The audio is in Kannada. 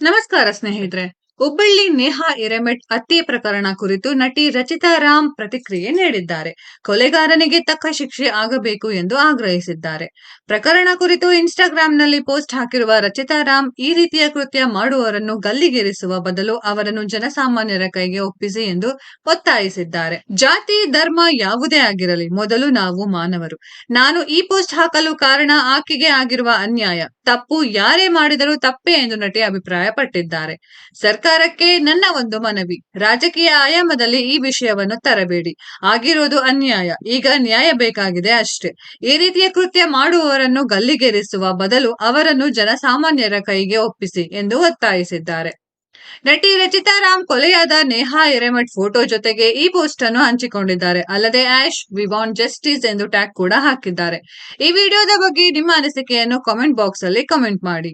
ನಮಸ್ಕಾರ ಸ್ನೇಹಿತರೆ ಹುಬ್ಬಳ್ಳಿ ನೇಹಾ ಎರೆಮೆಟ್ ಹತ್ಯೆ ಪ್ರಕರಣ ಕುರಿತು ನಟಿ ರಚಿತಾ ರಾಮ್ ಪ್ರತಿಕ್ರಿಯೆ ನೀಡಿದ್ದಾರೆ. ಕೊಲೆಗಾರನಿಗೆ ತಕ್ಕ ಶಿಕ್ಷೆ ಆಗಬೇಕು ಎಂದು ಆಗ್ರಹಿಸಿದ್ದಾರೆ. ಪ್ರಕರಣ ಕುರಿತು ಇನ್ಸ್ಟಾಗ್ರಾಂನಲ್ಲಿ ಪೋಸ್ಟ್ ಹಾಕಿರುವ ರಚಿತಾ ರಾಮ್ ಈ ರೀತಿಯ ಕೃತ್ಯ ಮಾಡುವವರನ್ನು ಗಲ್ಲಿಗೇರಿಸುವ ಬದಲು ಅವರನ್ನು ಜನಸಾಮಾನ್ಯರ ಕೈಗೆ ಒಪ್ಪಿಸಿ ಎಂದು ಒತ್ತಾಯಿಸಿದ್ದಾರೆ. ಜಾತಿ, ಧರ್ಮ ಯಾವುದೇ ಆಗಿರಲಿ, ಮೊದಲು ನಾವು ಮಾನವರು. ನಾನು ಈ ಪೋಸ್ಟ್ ಹಾಕಲು ಕಾರಣ ಆಕೆಗೆ ಆಗಿರುವ ಅನ್ಯಾಯ. ತಪ್ಪು ಯಾರೇ ಮಾಡಿದರೂ ತಪ್ಪೇ ಎಂದು ನಟಿ ಅಭಿಪ್ರಾಯಪಟ್ಟಿದ್ದಾರೆ. ಸರ್ಕಾರಕ್ಕೆ ನನ್ನ ಒಂದು ಮನವಿ. ರಾಜಕೀಯ ಆಯಾಮದಲ್ಲಿ ಈ ವಿಷಯವನ್ನು ತರಬೇಡಿ. ಆಗಿರೋದು ಅನ್ಯಾಯ. ಈಗ ನ್ಯಾಯ ಬೇಕಾಗಿದೆ ಅಷ್ಟೇ. ಈ ರೀತಿಯ ಕೃತ್ಯ ಮಾಡುವವರನ್ನು ಗಲ್ಲಿಗೇರಿಸುವ ಬದಲು ಅವರನ್ನು ಜನಸಾಮಾನ್ಯರ ಕೈಗೆ ಒಪ್ಪಿಸಿ ಎಂದು ಒತ್ತಾಯಿಸಿದ್ದಾರೆ. ನಟಿ ರಚಿತಾ ರಾಮ್ ಕೊಲೆಯಾದ ನೇಹಾ ಎರೆಮಠ್ ಫೋಟೋ ಜೊತೆಗೆ ಈ ಪೋಸ್ಟ್ ಅನ್ನು ಹಂಚಿಕೊಂಡಿದ್ದಾರೆ. ಅಲ್ಲದೆ ಆಶ್ ವಿ ವಾಂಟ್ ಜಸ್ಟಿಸ್ ಎಂದು ಟ್ಯಾಗ್ ಕೂಡ ಹಾಕಿದ್ದಾರೆ. ಈ ವಿಡಿಯೋದ ಬಗ್ಗೆ ನಿಮ್ಮ ಅನಿಸಿಕೆಯನ್ನು ಕಾಮೆಂಟ್ ಬಾಕ್ಸ್ ಅಲ್ಲಿ ಕಮೆಂಟ್ ಮಾಡಿ.